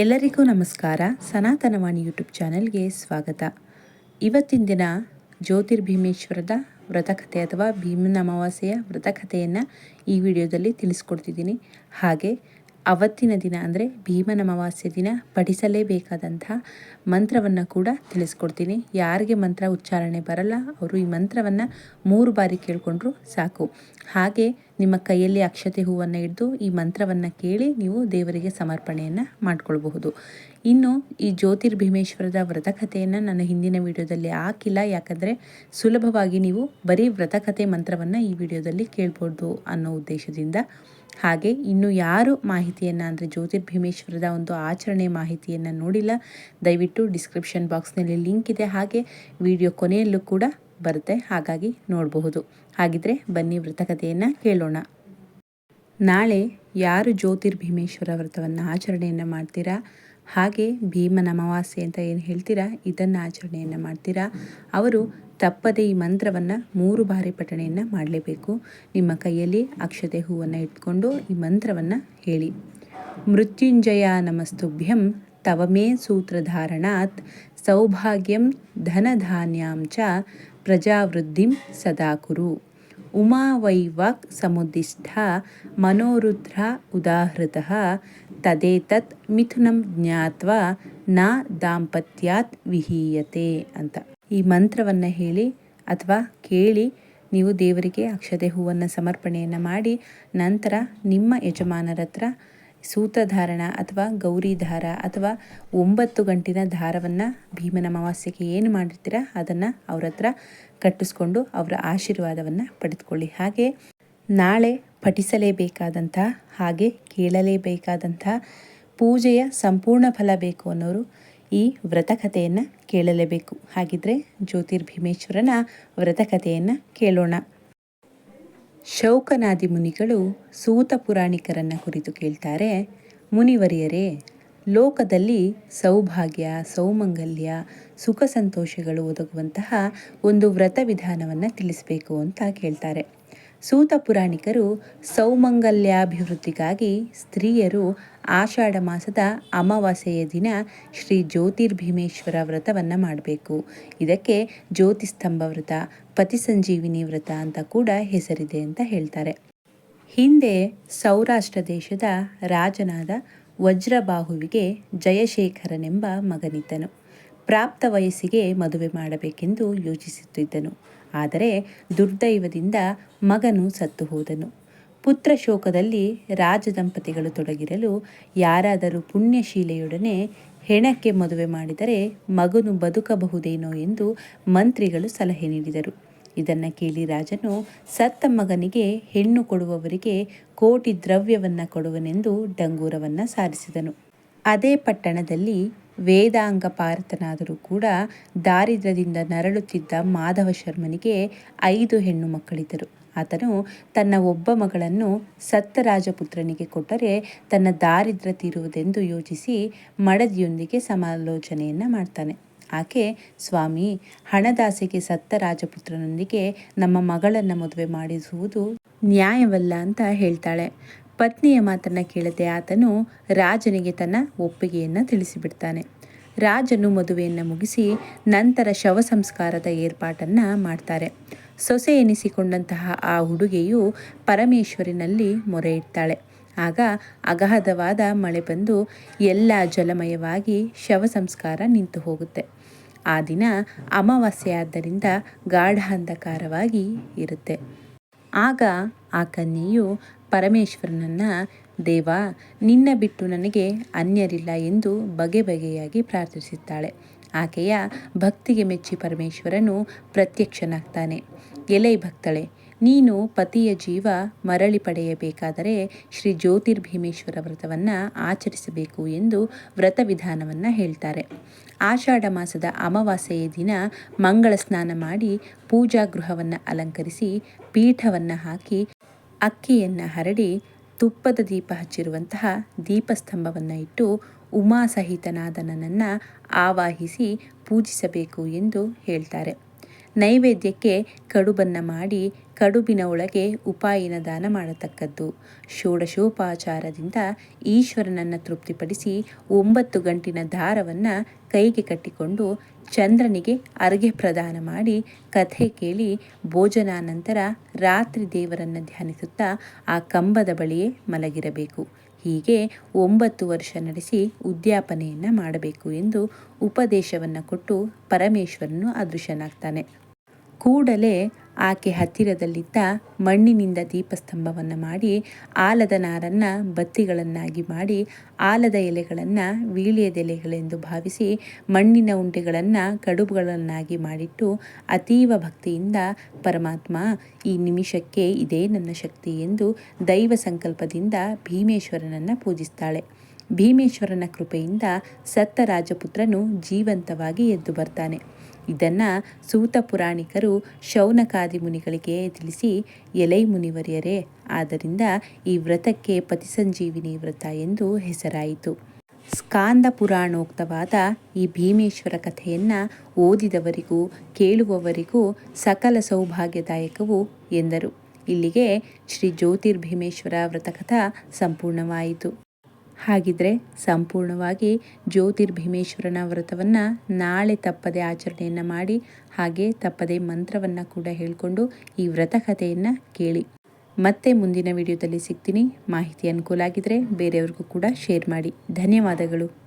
ಎಲ್ಲರಿಗೂ ನಮಸ್ಕಾರ. ಸನಾತನವಾಣಿ ಯೂಟ್ಯೂಬ್ ಚಾನೆಲ್ಗೆ ಸ್ವಾಗತ. ಇವತ್ತಿನ ದಿನ ಜ್ಯೋತಿರ್ಭೀಮೇಶ್ವರದ ವ್ರತಕಥೆ ಅಥವಾ ಭೀಮನ ಅಮಾವಾಸ್ಯೆಯ ವ್ರತಕಥೆಯನ್ನು ಈ ವಿಡಿಯೋದಲ್ಲಿ ತಿಳಿಸ್ಕೊಡ್ತಿದ್ದೀನಿ. ಹಾಗೆ ಅವತ್ತಿನ ದಿನ ಅಂದರೆ ಭೀಮನ ಅಮಾವಾಸ್ಯೆ ದಿನ ಪಠಿಸಲೇಬೇಕಾದಂತಹ ಮಂತ್ರವನ್ನು ಕೂಡ ತಿಳಿಸ್ಕೊಡ್ತೀನಿ. ಯಾರಿಗೆ ಮಂತ್ರ ಉಚ್ಚಾರಣೆ ಬರಲ್ಲ, ಅವರು ಈ ಮಂತ್ರವನ್ನು ಮೂರು ಬಾರಿ ಕೇಳಿಕೊಂಡ್ರು ಸಾಕು. ಹಾಗೆ ನಿಮ್ಮ ಕೈಯಲ್ಲಿ ಅಕ್ಷತೆ ಹೂವನ್ನು ಹಿಡಿದು ಈ ಮಂತ್ರವನ್ನು ಕೇಳಿ ನೀವು ದೇವರಿಗೆ ಸಮರ್ಪಣೆಯನ್ನು ಮಾಡಿಕೊಳ್ಬಹುದು. ಇನ್ನು ಈ ಜ್ಯೋತಿರ್ಭೀಮೇಶ್ವರದ ವ್ರತಕಥೆಯನ್ನು ನನ್ನ ಹಿಂದಿನ ವಿಡಿಯೋದಲ್ಲಿ ಹಾಕಿಲ್ಲ. ಯಾಕಂದರೆ ಸುಲಭವಾಗಿ ನೀವು ಬರೀ ವ್ರತಕಥೆ ಮಂತ್ರವನ್ನು ಈ ವಿಡಿಯೋದಲ್ಲಿ ಕೇಳ್ಬೋದು ಅನ್ನೋ ಉದ್ದೇಶದಿಂದ. ಹಾಗೆ ಇನ್ನು ಯಾರು ಮಾಹಿತಿಯನ್ನು ಅಂದರೆ ಜ್ಯೋತಿರ್ಭೀಮೇಶ್ವರದ ಒಂದು ಆಚರಣೆ ಮಾಹಿತಿಯನ್ನು ನೋಡಿಲ್ಲ, ದಯವಿಟ್ಟು ಡಿಸ್ಕ್ರಿಪ್ಷನ್ ಬಾಕ್ಸ್ನಲ್ಲಿ ಲಿಂಕ್ ಇದೆ. ಹಾಗೆ ವಿಡಿಯೋ ಕೊನೆಯಲ್ಲೂ ಕೂಡ ಬರುತ್ತೆ. ಹಾಗಾಗಿ ನೋಡಬಹುದು. ಹಾಗಿದ್ರೆ ಬನ್ನಿ ವ್ರತಕಥೆಯನ್ನು ಕೇಳೋಣ. ನಾಳೆ ಯಾರು ಜ್ಯೋತಿರ್ಭೀಮೇಶ್ವರ ವ್ರತವನ್ನು ಆಚರಣೆಯನ್ನು ಮಾಡ್ತೀರಾ? ಹಾಗೆ ಭೀಮನ ಅಮಾವಾಸ್ಯೆ ಅಂತ ಏನು ಹೇಳ್ತೀರಾ? ಇದನ್ನು ಆಚರಣೆಯನ್ನು ಮಾಡ್ತೀರಾ? ಅವರು ತಪ್ಪದೆ ಈ ಮಂತ್ರವನ್ನು ಮೂರು ಬಾರಿ ಪಠಣೆಯನ್ನು ಮಾಡಲೇಬೇಕು. ನಿಮ್ಮ ಕೈಯಲ್ಲಿ ಅಕ್ಷತೆ ಹೂವನ್ನು ಇಟ್ಕೊಂಡು ಈ ಮಂತ್ರವನ್ನು ಹೇಳಿ. ಮೃತ್ಯುಂಜಯ ನಮಸ್ತುಭ್ಯಂ ತವಮೇ ಸೂತ್ರಧಾರಣಾತ್ ಸೌಭಾಗ್ಯಂ ಧನಧಾನ್ಯಾಂಚ ಪ್ರಜಾವೃದ್ಧಿಂ ಸದಾ ಕುರು ಉಮಾ ವೈವಾಕ್ ಮನೋರುದ್ರ ಉದಾಹೃತಃ, ತದೇತತ್ ಮಿಥುನಂ ಜ್ಞಾತ್ವ ನಾ ದಾಂಪತ್ಯಾತ್ ವಿಹೀಯತೆ ಅಂತ. ಈ ಮಂತ್ರವನ್ನು ಹೇಳಿ ಅಥವಾ ಕೇಳಿ ನೀವು ದೇವರಿಗೆ ಅಕ್ಷತೆ ಹೂವನ್ನು ಸಮರ್ಪಣೆಯನ್ನು ಮಾಡಿ, ನಂತರ ನಿಮ್ಮ ಯಜಮಾನರ ಹತ್ರ ಸೂತಧಾರಣ ಅಥವಾ ಗೌರಿ ದಾರ ಅಥವಾ ಒಂಬತ್ತು ಗಂಟಿನ ದಾರವನ್ನು ಭೀಮನ ಅಮಾವಾಸ್ಯೆಗೆ ಏನು ಮಾಡಿರ್ತೀರ, ಅದನ್ನು ಅವ್ರ ಹತ್ರ ಕಟ್ಟಿಸ್ಕೊಂಡು ಅವರ ಆಶೀರ್ವಾದವನ್ನು ಪಡೆದುಕೊಳ್ಳಿ. ಹಾಗೆ ನಾಳೆ ಪಠಿಸಲೇಬೇಕಾದಂಥ ಹಾಗೆ ಕೇಳಲೇಬೇಕಾದಂಥ ಪೂಜೆಯ ಸಂಪೂರ್ಣ ಫಲ ಬೇಕು ಅನ್ನೋರು ಈ ವ್ರತಕಥೆಯನ್ನು ಕೇಳಲೇಬೇಕು. ಹಾಗಿದ್ರೆ ಜ್ಯೋತಿರ್ಭೀಮೇಶ್ವರನ ವ್ರತಕಥೆಯನ್ನು ಕೇಳೋಣ. ಶೌಕನಾದಿ ಮುನಿಗಳು ಸೂತ ಪುರಾಣಿಕರನ್ನು ಕುರಿತು ಕೇಳ್ತಾರೆ, ಮುನಿವರಿಯರೇ, ಲೋಕದಲ್ಲಿ ಸೌಭಾಗ್ಯ, ಸೌಮಂಗಲ್ಯ ಸುಖ ಸಂತೋಷಗಳು ಒದಗುವಂತಹ ಒಂದು ವ್ರತ ವಿಧಾನವನ್ನು ತಿಳಿಸಬೇಕು ಅಂತ ಕೇಳ್ತಾರೆ. ಸೂತ ಪುರಾಣಿಕರು ಸೌಮಂಗಲ್ಯಾಭಿವೃದ್ಧಿಗಾಗಿ ಸ್ತ್ರೀಯರು ಆಷಾಢ ಮಾಸದ ಅಮಾವಾಸ್ಯೆಯ ದಿನ ಶ್ರೀ ಜ್ಯೋತಿರ್ಭೀಮೇಶ್ವರ ವ್ರತವನ್ನು ಮಾಡಬೇಕು. ಇದಕ್ಕೆ ಜ್ಯೋತಿಸ್ತಂಭ ವ್ರತ ಪತಿ ಸಂಜೀವಿನಿ ವ್ರತ ಅಂತ ಕೂಡ ಹೆಸರಿದೆ ಅಂತ ಹೇಳ್ತಾರೆ. ಹಿಂದೆ ಸೌರಾಷ್ಟ್ರ ದೇಶದ ರಾಜನಾದ ವಜ್ರಬಾಹುವಿಗೆ ಜಯಶೇಖರನೆಂಬ ಮಗನಿದ್ದನು. ಪ್ರಾಪ್ತ ವಯಸ್ಸಿಗೆ ಮದುವೆ ಮಾಡಬೇಕೆಂದು ಯೋಚಿಸುತ್ತಿದ್ದನು. ಆದರೆ ದುರ್ದೈವದಿಂದ ಮಗನು ಸತ್ತು ಹೋದನು. ಪುತ್ರ ಶೋಕದಲ್ಲಿ ರಾಜದಂಪತಿಗಳು ತೊಡಗಿರಲು ಯಾರಾದರೂ ಪುಣ್ಯಶೀಲೆಯೊಡನೆ ಹೆಣಕ್ಕೆ ಮದುವೆ ಮಾಡಿದರೆ ಮಗನು ಬದುಕಬಹುದೇನೋ ಎಂದು ಮಂತ್ರಿಗಳು ಸಲಹೆ ನೀಡಿದರು. ಇದನ್ನು ಕೇಳಿ ರಾಜನು, ಸತ್ತ ಮಗನಿಗೆ ಹೆಣ್ಣು ಕೊಡುವವರಿಗೆ ಕೋಟಿ ದ್ರವ್ಯವನ್ನು ಕೊಡುವನೆಂದು ಡಂಗೂರವನ್ನು ಸಾರಿಸಿದನು. ಅದೇ ಪಟ್ಟಣದಲ್ಲಿ ವೇದಾಂಗ ಪಾರತನಾದರೂ ಕೂಡ ದಾರಿದ್ರ್ಯದಿಂದ ನರಳುತ್ತಿದ್ದ ಮಾಧವ ಶರ್ಮನಿಗೆ ಐದು ಹೆಣ್ಣು ಮಕ್ಕಳಿದ್ದರು. ಆತನು ತನ್ನ ಒಬ್ಬ ಮಗಳನ್ನು ಸತ್ತ ರಾಜಪುತ್ರನಿಗೆ ಕೊಟ್ಟರೆ ತನ್ನ ದಾರಿದ್ರ್ಯ ತೀರುವುದೆಂದು ಯೋಚಿಸಿ ಮಡದಿಯೊಂದಿಗೆ ಸಮಾಲೋಚನೆಯನ್ನು ಮಾಡ್ತಾನೆ. ಆಕೆ, ಸ್ವಾಮಿ, ಹಣದಾಸೆಗೆ ಸತ್ತ ರಾಜಪುತ್ರನೊಂದಿಗೆ ನಮ್ಮ ಮಗಳನ್ನು ಮದುವೆ ಮಾಡಿಸುವುದು ನ್ಯಾಯವಲ್ಲ ಅಂತ ಹೇಳ್ತಾಳೆ. ಪತ್ನಿಯ ಮಾತನ್ನು ಕೇಳದೆ ಆತನು ರಾಜನಿಗೆ ತನ್ನ ಒಪ್ಪಿಗೆಯನ್ನು ತಿಳಿಸಿಬಿಡ್ತಾನೆ. ರಾಜನು ಮದುವೆಯನ್ನು ಮುಗಿಸಿ ನಂತರ ಶವ ಸಂಸ್ಕಾರದ ಏರ್ಪಾಟನ್ನು ಮಾಡ್ತಾರೆ. ಸೊಸೆ ಎನಿಸಿಕೊಂಡಂತಹ ಆ ಹುಡುಗಿಯು ಪರಮೇಶ್ವರಿನಲ್ಲಿ ಮೊರೆ ಇಡ್ತಾಳೆ. ಆಗ ಅಗಾಧವಾದ ಮಳೆ ಬಂದು ಎಲ್ಲ ಜಲಮಯವಾಗಿ ಶವ ಸಂಸ್ಕಾರ ನಿಂತು ಹೋಗುತ್ತೆ. ಆ ದಿನ ಅಮಾವಾಸ್ಯೆ ಆದ್ದರಿಂದ ಗಾಢ ಅಂಧಕಾರವಾಗಿ ಇರುತ್ತೆ. ಆಗ ಆ ಕನ್ಯೆಯು ಪರಮೇಶ್ವರನನ್ನು, ದೇವ, ನಿನ್ನ ಬಿಟ್ಟು ನನಗೆ ಅನ್ಯರಿಲ್ಲ ಎಂದು ಬಗೆ ಬಗೆಯಾಗಿ ಪ್ರಾರ್ಥಿಸುತ್ತಾಳೆ. ಆಕೆಯ ಭಕ್ತಿಗೆ ಮೆಚ್ಚಿ ಪರಮೇಶ್ವರನು ಪ್ರತ್ಯಕ್ಷನಾಗ್ತಾನೆ. ಎಲೈ ಭಕ್ತಳೆ, ನೀನು ಪತಿಯ ಜೀವ ಮರಳಿ ಪಡೆಯಬೇಕಾದರೆ ಶ್ರೀ ಜ್ಯೋತಿರ್ಭೀಮೇಶ್ವರ ವ್ರತವನ್ನು ಆಚರಿಸಬೇಕು ಎಂದು ವ್ರತ ವಿಧಾನವನ್ನು ಹೇಳ್ತಾರೆ. ಆಷಾಢ ಮಾಸದ ಅಮಾವಾಸ್ಯೆಯ ದಿನ ಮಂಗಳ ಸ್ನಾನ ಮಾಡಿ ಪೂಜಾ ಗೃಹವನ್ನು ಅಲಂಕರಿಸಿ ಪೀಠವನ್ನು ಹಾಕಿ ಅಕ್ಕಿಯನ್ನು ಹರಡಿ ತುಪ್ಪದ ದೀಪ ಹಚ್ಚಿರುವಂತಹ ದೀಪಸ್ತಂಭವನ್ನು ಇಟ್ಟು ಉಮಾಸಹಿತನಾದ ನನ್ನನ್ನು ಆವಾಹಿಸಿ ಪೂಜಿಸಬೇಕು ಎಂದು ಹೇಳ್ತಾರೆ. ನೈವೇದ್ಯಕ್ಕೆ ಕಡುಬನ್ನು ಮಾಡಿ ಕಡುಬಿನ ಒಳಗೆ ಉಪಾಯಿನ ದಾನ ಮಾಡತಕ್ಕದ್ದು. ಷೋಡಶೋಪಾಚಾರದಿಂದ ಈಶ್ವರನನ್ನು ತೃಪ್ತಿಪಡಿಸಿ ಒಂಬತ್ತು ಗಂಟಿನ ದಾರವನ್ನು ಕೈಗೆ ಕಟ್ಟಿಕೊಂಡು ಚಂದ್ರನಿಗೆ ಅರ್ಘ್ಯ ಪ್ರದಾನ ಮಾಡಿ ಕಥೆ ಕೇಳಿ ಭೋಜನಾನಂತರ ರಾತ್ರಿ ದೇವರನ್ನು ಧ್ಯಾನಿಸುತ್ತಾ ಆ ಕಂಬದ ಬಳಿಯೇ ಮಲಗಿರಬೇಕು. ಹೀಗೆ ಒಂಬತ್ತು ವರ್ಷ ನಡೆಸಿ ಉದ್ಯಾಪನೆಯನ್ನು ಮಾಡಬೇಕು ಎಂದು ಉಪದೇಶವನ್ನು ಕೊಟ್ಟು ಪರಮೇಶ್ವರನು ಅದೃಶ್ಯನಾಗ್ತಾನೆ ಕೂಡಲೇ ಆಕೆ ಹತ್ತಿರದಲ್ಲಿದ್ದ ಮಣ್ಣಿನಿಂದ ದೀಪಸ್ತಂಭವನ್ನು ಮಾಡಿ, ಆಲದ ನಾರನ್ನು ಬತ್ತಿಗಳನ್ನಾಗಿ ಮಾಡಿ, ಆಲದ ಎಲೆಗಳನ್ನು ವೀಳ್ಯದೆಲೆಗಳೆಂದು ಭಾವಿಸಿ ಮಣ್ಣಿನ ಉಂಡೆಗಳನ್ನು ಕಡುಬುಗಳನ್ನಾಗಿ ಮಾಡಿಟ್ಟು ಅತೀವ ಭಕ್ತಿಯಿಂದ ಪರಮಾತ್ಮ ಈ ನಿಮಿಷಕ್ಕೆ ಇದೇ ನನ್ನ ಶಕ್ತಿ ಎಂದು ದೈವ ಸಂಕಲ್ಪದಿಂದ ಭೀಮೇಶ್ವರನನ್ನು ಪೂಜಿಸ್ತಾಳೆ. ಭೀಮೇಶ್ವರನ ಕೃಪೆಯಿಂದ ಸತ್ತ ರಾಜಪುತ್ರನು ಜೀವಂತವಾಗಿ ಎದ್ದು ಬರ್ತಾನೆ. ಇದನ್ನು ಸೂತ ಪುರಾಣಿಕರು ಶೌನಕಾದಿ ಮುನಿಗಳಿಗೆ ತಿಳಿಸಿ, ಎಲೈ ಮುನಿವರ್ಯರೇ, ಆದ್ದರಿಂದ ಈ ವ್ರತಕ್ಕೆ ಪತಿಸಂಜೀವಿನಿ ವ್ರತ ಎಂದು ಹೆಸರಾಯಿತು. ಸ್ಕಾಂದ ಪುರಾಣೋಕ್ತವಾದ ಈ ಭೀಮೇಶ್ವರ ಕಥೆಯನ್ನು ಓದಿದವರಿಗೂ, ಕೇಳುವವರಿಗೂ ಸಕಲ ಸೌಭಾಗ್ಯದಾಯಕವು ಎಂದರು. ಇಲ್ಲಿಗೆ ಶ್ರೀ ಜ್ಯೋತಿರ್ಭೀಮೇಶ್ವರ ವ್ರತಕಥಾ ಸಂಪೂರ್ಣವಾಯಿತು. ಹಾಗಿದ್ರೆ ಸಂಪೂರ್ಣವಾಗಿ ಜ್ಯೋತಿರ್ಭೀಮೇಶ್ವರನ ವ್ರತವನ್ನು ನಾಳೆ ತಪ್ಪದೆ ಆಚರಣೆಯನ್ನು ಮಾಡಿ, ಹಾಗೆ ತಪ್ಪದೆ ಮಂತ್ರವನ್ನು ಕೂಡ ಹೇಳಿಕೊಂಡು ಈ ವ್ರತ ಕಥೆಯನ್ನು ಕೇಳಿ. ಮತ್ತೆ ಮುಂದಿನ ವಿಡಿಯೋದಲ್ಲಿ ಸಿಗ್ತೀನಿ. ಮಾಹಿತಿ ಅನುಕೂಲ ಆಗಿದ್ರೆ ಬೇರೆಯವ್ರಿಗೂ ಕೂಡ ಶೇರ್ ಮಾಡಿ. ಧನ್ಯವಾದಗಳು.